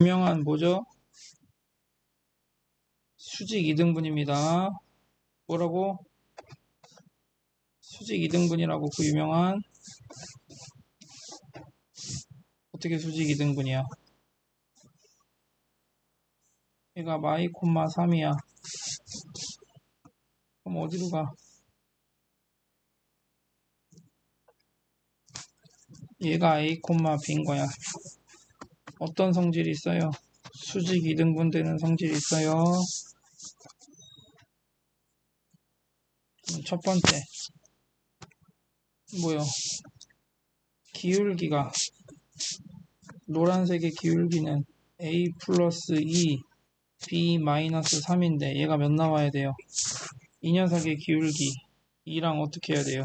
유명한 뭐죠? 수직 이등분입니다. 뭐라고? 수직 이등분이라고 그 유명한 어떻게 수직 이등분이야? 얘가 마이 콤마 3이야. 그럼 어디로 가? 얘가 a 콤마 b인 거야. 어떤 성질이 있어요? 수직 이등분 되는 성질이 있어요. 첫 번째 뭐요? 기울기가 노란색의 기울기는 a 플러스 2 b 마이너스 3인데 얘가 몇 나와야 돼요? 이 녀석의 기울기 2랑 어떻게 해야 돼요?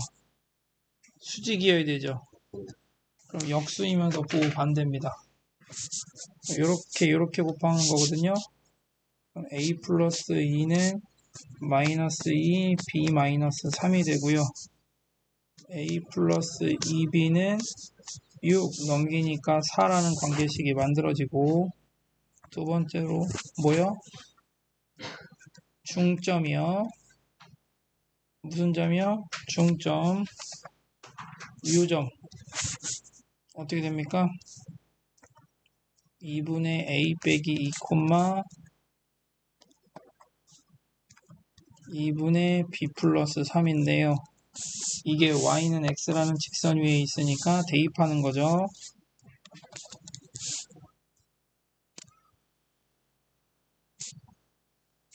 수직이어야 되죠. 그럼 역수이면서 보호 반대입니다. 이렇게 이렇게 곱하는 거거든요. a 플러스 2는 마이너스 2, b 마이너스 3이 되고요. a 플러스 2b는 6 넘기니까 4라는 관계식이 만들어지고 두 번째로 뭐요? 중점이요. 무슨 점이요? 중점 유점 어떻게 됩니까? 2분의 a 빼기 2 콤마 2분의 b 플러스 3인데요. 이게 y는 x라는 직선 위에 있으니까 대입하는 거죠.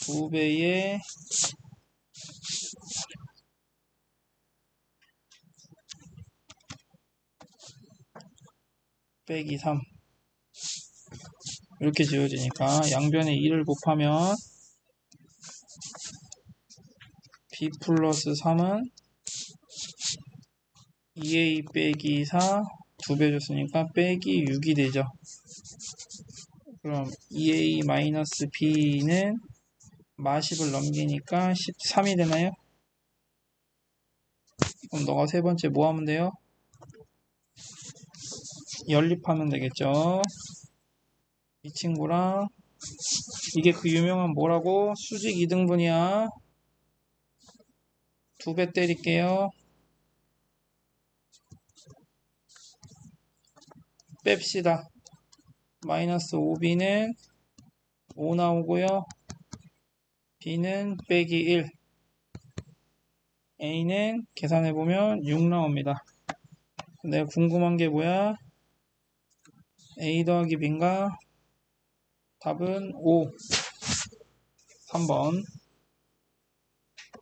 두 배의 빼기 3 이렇게 지워지니까 양변에 2를 곱하면 b 플러스 3은 2a 빼기 4 두 배 줬으니까 빼기 6이 되죠. 그럼 2a 마이너스 b는 마십을 넘기니까 13이 되나요? 그럼 너가 세 번째 뭐 하면 돼요? 연립하면 되겠죠. 이 친구랑 이게 그 유명한 뭐라고? 수직 2등분이야. 두 배 때릴게요. 뺍시다. 마이너스 5b는 5 나오고요. b는 빼기 1. a는 계산해보면 6 나옵니다. 내가 궁금한 게 뭐야? a 더하기 b인가? 답은 5. 3번.